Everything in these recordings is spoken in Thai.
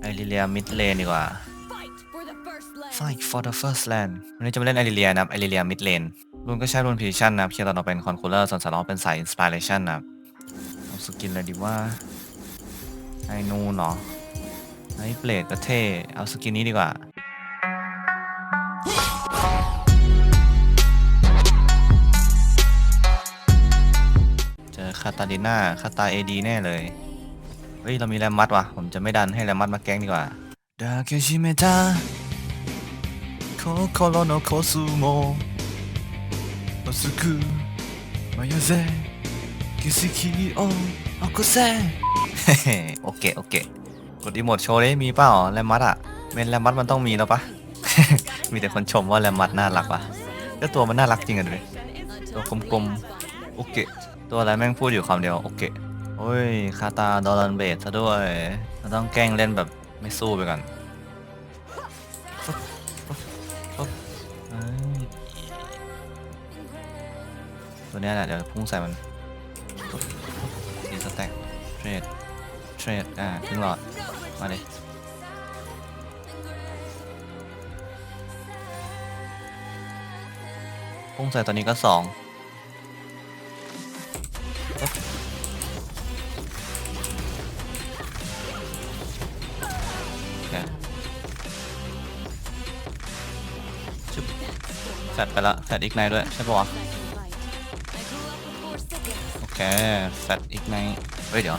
ไอริเลียมิดเลนดีกว่า Fight for the first land Fight for the first land วันนี้จะมาเล่นไอริเลียนะครับไอริเลียมิดเลนรุนก็ใช้รุนพิชันนะครับเคียร์ตอนเราเป็นคอนคูลเลอร์ส่วนสารเราเป็นสายอินสปิเรชันนะครับเอาสกินเลยดีว่าไอนูนเนาะไอเบลดก็เท่เอาสกินนี้ดีกว่าเจอคาตาดิน่าคาตาเอดีแน่เลยเฮ้ย เรามีแรมมัดว่ะ ผมจะไม่ดันให้แรมมัดมาแก๊งดีกว่าดาเกชิเมตาโคโคโรโนโคซูโมโอซุกุมายาเซกิซิคิโอโอโกเซเฮ้โอเค โอเค กดรีโมทโชว์เลยมีเปล่าแรมมัดอะเมนแรมมัดมันต้องมีแล้วปะ มีแต่คนชมว่าแรมมัดน่ารักว่ะก็ตัวมันน่ารักจริงอะดูดิตัวกลมๆโอเค ตัวอะไรแม่งพูดอยู่คำเดียวโอเค โอ้ยคาตาดอลันเบสซะด้วยเราต้องแกล้งเล่นแบบไม่สู้ไปก่อนตัวเนี้ยแหละเดี๋ยวพุ่งใส่มันดีสแต็กเทรดเทรดอ่าครึ่งหลอด มาเลยพุ่งใส่ตัวนี้ก็สอง ฟดไปละแฟดอีกในด้วยใช่ปะวะโอเคแฟดอีกในเฮ้ยเดี๋ยว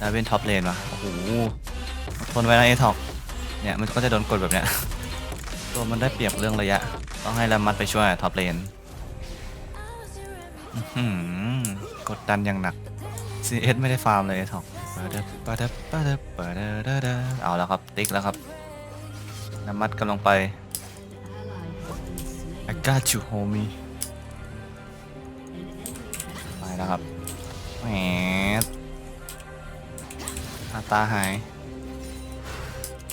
ดาเวนท็อปเลนวะโอ้โหทนไว้นะเอท็อปเนี่ยมันก็จะโดนกดแบบเนี้ยตัวมันได้เปรียบเรื่องระยะ ต้องให้แรมมัดไปช่วยท็อปเลนกดดันอย่างหนัก CS ไม่ได้ฟาร์มเลยท็อปเอาแล้วครับ ติ๊กแล้วครับน้ำมัดกำลังไป I got you homie ไปแล้วครับแหมอาตาหาย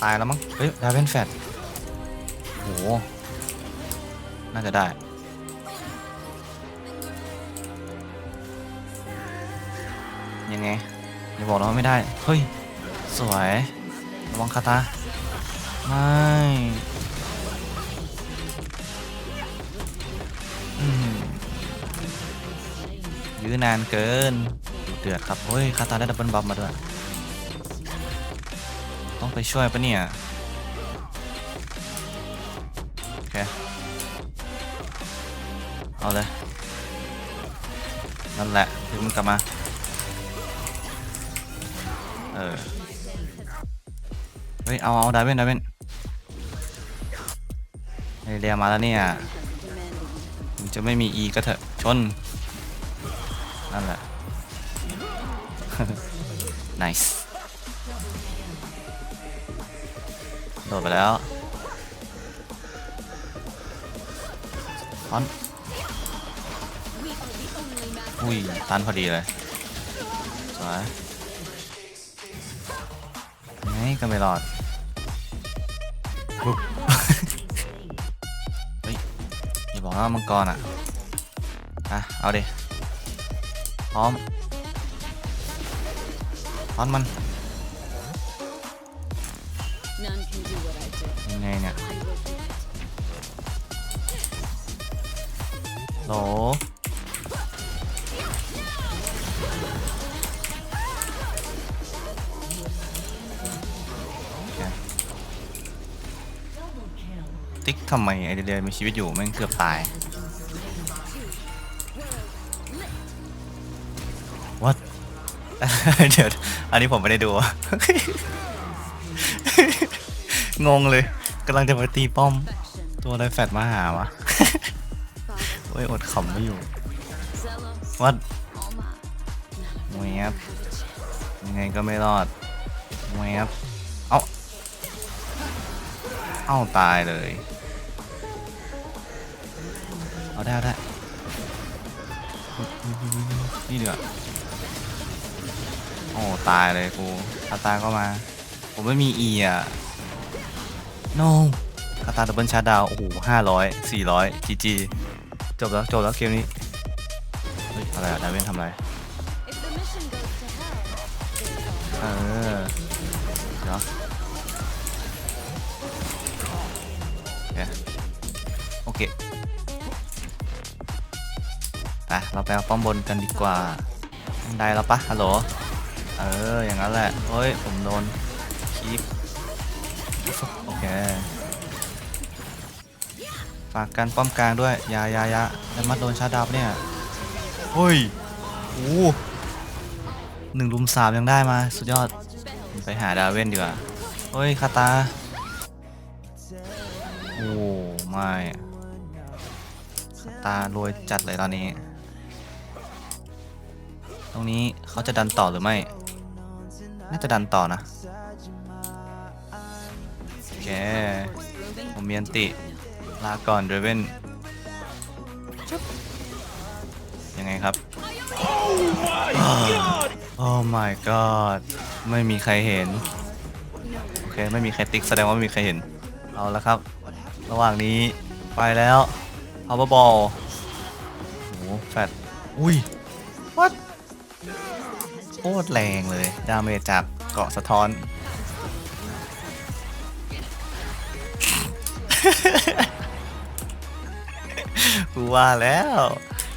ตายแล้วมั้ง เฮ้ยดาเวนแฟดโห น่าจะได้ยังไงอย่าบอกนะว่าไม่ได้ เฮ้ย สวย ระวังคาตา ไม่ ยื้อนานเกินดุเดือดครับเฮ้ยคาตาได้ดับเบิลบัฟมาด้วย ต้องไปช่วยปะเนี่ย โอเค เอาเลย นั่นแหละถึงมันกลับมา เออ เฮ้ย เอา เอาดาเวนดาเวนไอเรียมาแล้วเนี่ย จะไม่มี E ก็เถอะ ชน นั่นแหละ nice โดดไปแล้วฟอนอุ้ย ตันพอดีเลยสวยไงก็ไม่รอดปุ๊บเฮ้ย อย่าบอกว่ามังกรอะ อะ เอาดิ พร้อมพร้อมมัน None can do what I do. ยังไงเนี่ย I will be โหลโอเคติ๊กทำไมไอเดียมีชีวิตอยู่แม่งเกือบตาย เดี๋ยวอันนี้ผมไม่ได้ดู งงเลยกำลังจะไปตีป้อม ตัวอะไรแฟดมาหาวะ โอ้ยอดขำไม่อยู่ วัด Alma. แวบยังไงก็ไม่รอดแวบเอ้า เอ้าตายเลย เอาได้เอาได้นี่เดือด โอ้ตายเลยกูคาตาก็มา ผมไม่มีอีอะ no คาตาดับเบิลชาดาว โอ้โหห้าร้อยสี่ร้อยจีจีจบแล้ว จบแล้วเกมนี้ เฮ้ย อะไรอะดาเวนทำอะไร เออเดี๋ยวโอเคโอเคไปเราไปเอาป้อมบนกันดีกว่า ได้แล้วปะฮัลโหล เออ อย่างนั้นแหละ เฮ้ย ผมโดนคีบโอเค ฝากกันป้อมกลางด้วย ยายายาแล้วมัดโดนชาดับเนี่ย เฮ้ยโอ้หนึ่งลุมสามยังได้มา สุดยอด ไปหาดาเว่นดีกว่าเฮ้ย คาตา โอ้ไม่คาตารวยจัดเลยตอนนี้ ตรงนี้เขาจะดันต่อหรือไม่ น่าจะดันต่อนะ โอเค ผมมีอันติ ลาก่อนเดรเวนยังไงครับ โอ้ my god ไม่มีใครเห็น โอเค ไม่มีใครติ๊กแสดงว่าไม่มีใครเห็น เอาละครับ ระหว่างนี้ไปแล้ว power ball โอ้โหแฟดอุ้ย what โคตรแรงเลย ดาเมจจากเกาะสะท้อน กูว่าแล้ว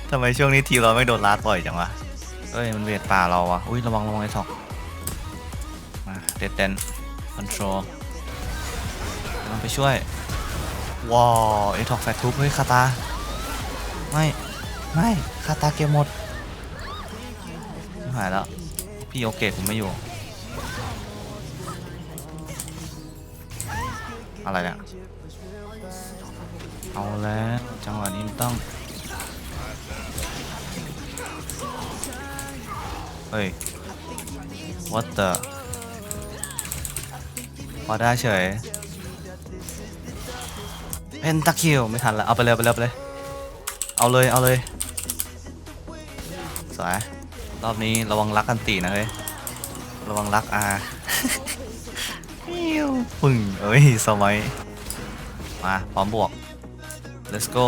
ทำไมช่วงนี้ทีเราไม่โดนลาดบ่อยจังวะเฮ้ย มันเวทป่าเราวะอุ้ยระวังระวังไอ้ถอกมาเด็ดเดนคอนโทรลกำลังไปช่วย ว้าวไอ้ถอกแฟตทุบเฮ้ยคาตา ไม่ ไม่คาตาเกมหมดไม่หายแล้ว พี่โอเกะผมไม่อยู่ อะไรเนี่ยเอาแล้วจังหวะนี้ต้อง เฮ้ย what the พอได้เฉยเป็นตะคิวไม่ทันแล้วเอาไปเลยเอาไปเลยเอาไปเลย เอาเลย เอาเลย สวย รอบนี้ระวังรักกันตีนะเฮ้ย ระวังรักอาปิ้วปึ่งเอ้ยสมัย มา พร้อมบวก let's go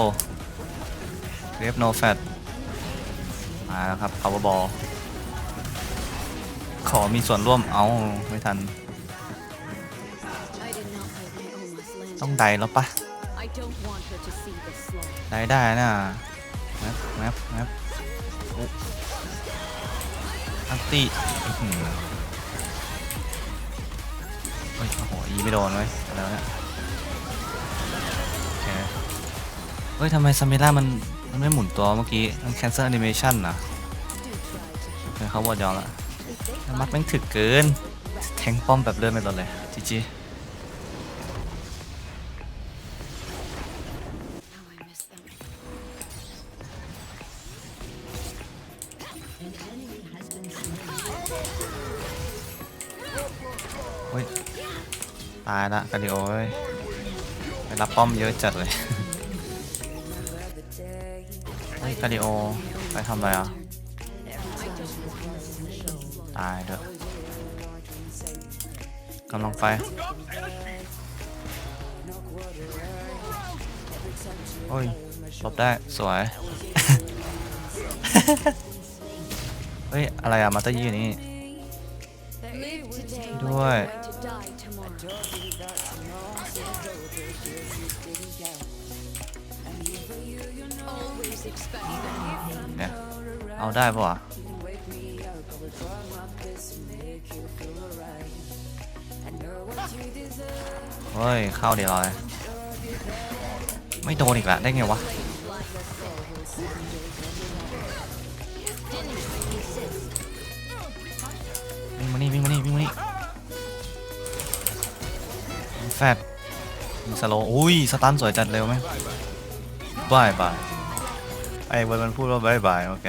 grave no fat มาแล้วครับ power ball ขอมีส่วนร่วมเอาไม่ทัน ต้องไดแล้วปะได้ได้นะแมปแมปแมป อันติอื้อหือเฮ้ยโอ้โหยีไม่โดนไว้ยอะไรวเนี่ยโอเคเฮ้ยทำไมซามิล่ามันมันไม่หมุนตัวเมื่อกี้ มัน cancel animation นะเฮ้ยเขาบอดยอมละมัดแม่งถึกเกิน แทงป้อมแบบเลื่อนไม่ลดเลยจีจี ตายละกาดิโอเว้ยไปรับป้อมเยอะจัดเลย เฮ้ยกาดิโอ ไปทำอะไรอะ ตายเด้อกำลังไปโอ้ยหลบได้สวย เฮ้ย อะไรอะมาตอยี่นี่ ด้วย you're going to die tomorrow. Always expect better. เนี่ยเอาได้ปะวะเฮ้ย เข้าเดี๋ยวเลยไม่โดนอีกละได้ไงวะ วิ่งมานี่วิ่งมานี่วิ่งมานี่ แฟดสโลอุ้ย สตันสวยจัดเร็วไหมบายบายไอ้เวิร์มันพูดว่าบายบายโอเค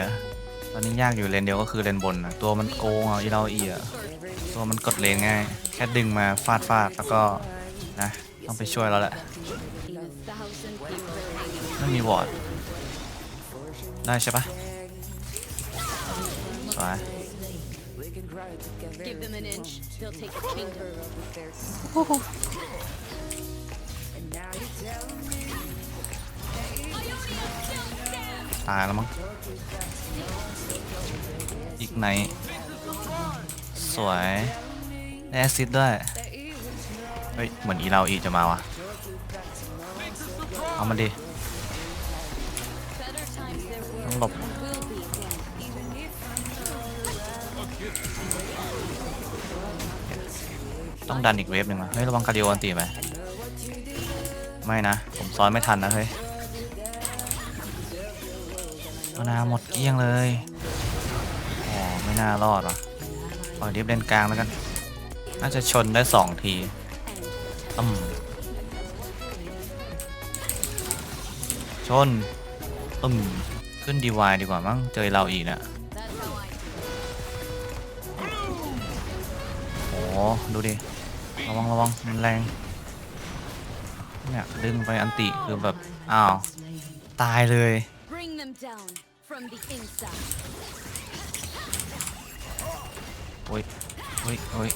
ตอนนี้ยากอยู่เลนเดียวก็คือเลนบนนะตัวมันโกงอะอีเราอีอะตัวมันกดเลนง่าย แค่ดึงมาฟาดฟาดแล้วก็นะต้องไปช่วยแล้วแหละไม่มีวอร์ดได้ใช่ปะสวย Give them an inch, they'll take a kingdom. ตายแล้วมั้ง อีกไหน สวยแอซิดด้วย เฮ้ย เหมือนอีเราอีจะมาวะเอามันดิต้องหลบ ต้องดันอีกเวฟหนึ่งอะเฮ้ยระวังคาร์ดิโออันตีไปไม่นะ ผมซ้อนไม่ทันนะเฮ้ยมานาหมดเกลี้ยงเลยอ๋อไม่น่ารอดว่ะปล่อยดิฟเลนกลางแล้วกัน น่าจะชนได้สองทีอืมชนอืมขึ้นดีวายดีกว่ามั้งเจอเราอีกนะโอ้ดูดิ ระวังระวังมันแรง เนี่ย ดึงไปอันติคือแบบ อ้าว ตายเลย bring them down from the inside. โอ้ยโอ้ยโอ้ย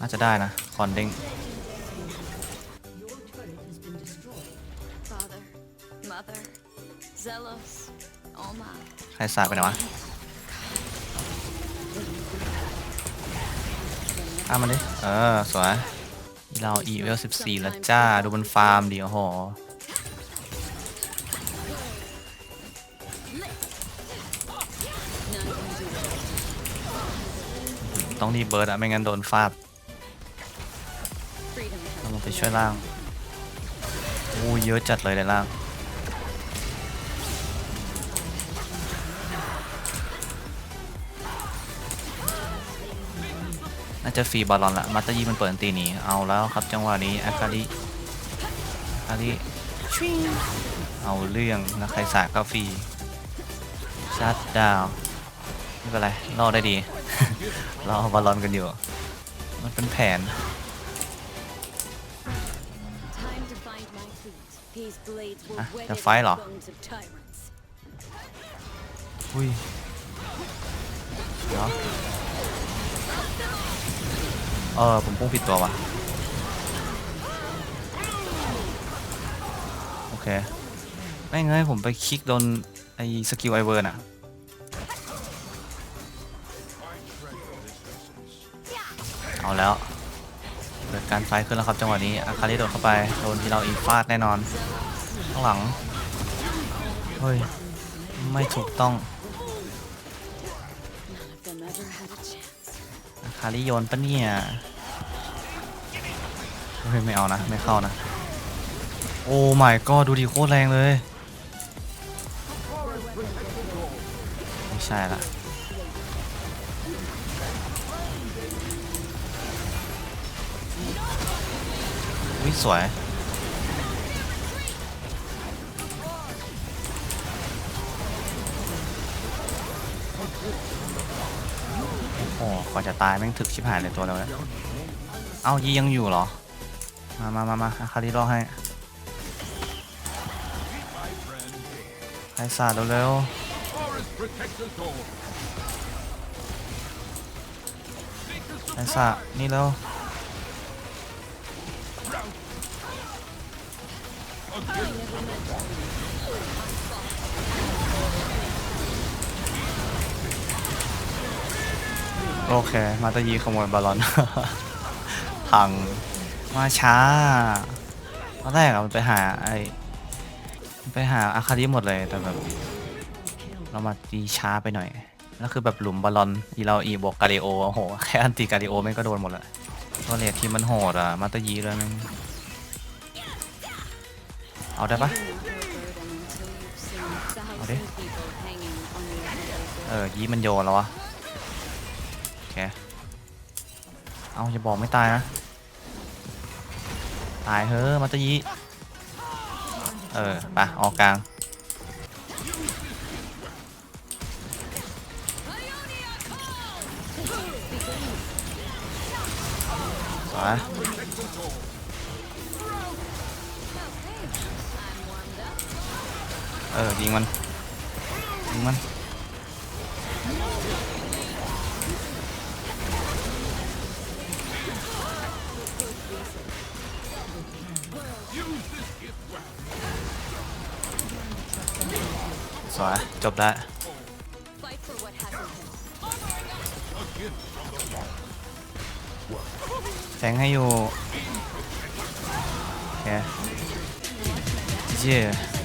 น่าจะได้นะ คอนเด้ง Father, Mother, Zelos, Oma. ใครสาดไปไหนวะ อ้ามันดิ เออ สวย เราอีเวล14แล้วจ้า ดูมันฟาร์มดีโอ้โหต้องรีบเบิร์ดอะไม่งั้นโดนฟาด Freedom เราลงไปช่วยล่างโอ้เยอะจัดเลยในล่าง น่าจะฟรีบอลลอนละมาตายีมันเปิดอันตีหนีเอาแล้วครับจังหวะนี้อาคาริอาคาริชิงเอาเรื่องแล้วใครสาดก็ฟรีชัดดาวไม่เป็นไรรอดได้ดีรอบอลลอนกันอยู่ มันเป็นแผน Time to find my feet. These blades will Ah, wet the the fight เหรอ bones of tyrants. อุ้ยเดี๋ยว เออผมพุ่งผิดตัววะโอเคไม่เงยผมไปคลิกโดนไอ้สกิลไอเวอร์น่ะเอาแล้วเกิดการไฟขึ้นแล้วครับจังหวะนี้อาคาริโดดเข้าไปโดนที่เราอีฟาดแน่นอน ข้างหลังเฮ้ยไม่ถูกต้องอาคาริโยนปะเนี่ย เฮ้ยไม่เอานะ ไม่เข้านะ โอ้ my god ดูดิโคตรแรงเลย ไม่ใช่ละวิสวยโอ้กว่าจะตายแม่งถึกชิบหายเลยตัวเราเนี่ย เอายียังอยู่เหรอ มามามามาอาคาริรอให้ใครสาดเร็วๆใครสาดนี่เร็วโอเค มาตายีขโมยบอลลอน พัง มาช้าตอนแรกอะมันไปหาไอ้ไปหาอาคาริหมดเลยแต่แบบ เรามาตีช้าไปหน่อยแล้วคือแบบหลุมบอลลอนอีเราอีบวกกาลิโอโอ้โหแค่อันตีกาลิโอแม่งก็โดนหมดละตัวเลดทีมมันโหดอะมาตายีเลยแม่งเอาได้ปะ You're not a burden until you've seen a Okay. thousand people hanging on the end of เออยีมันโยนแล้ววะโอเคเอาอย่าบอกไม่ตายนะ ตายเฮ้อมาตยีเออไปออกกลางสวยเออยิงมันยิงมัน จบแล้วแสงให้อยู่โอเคเจ๊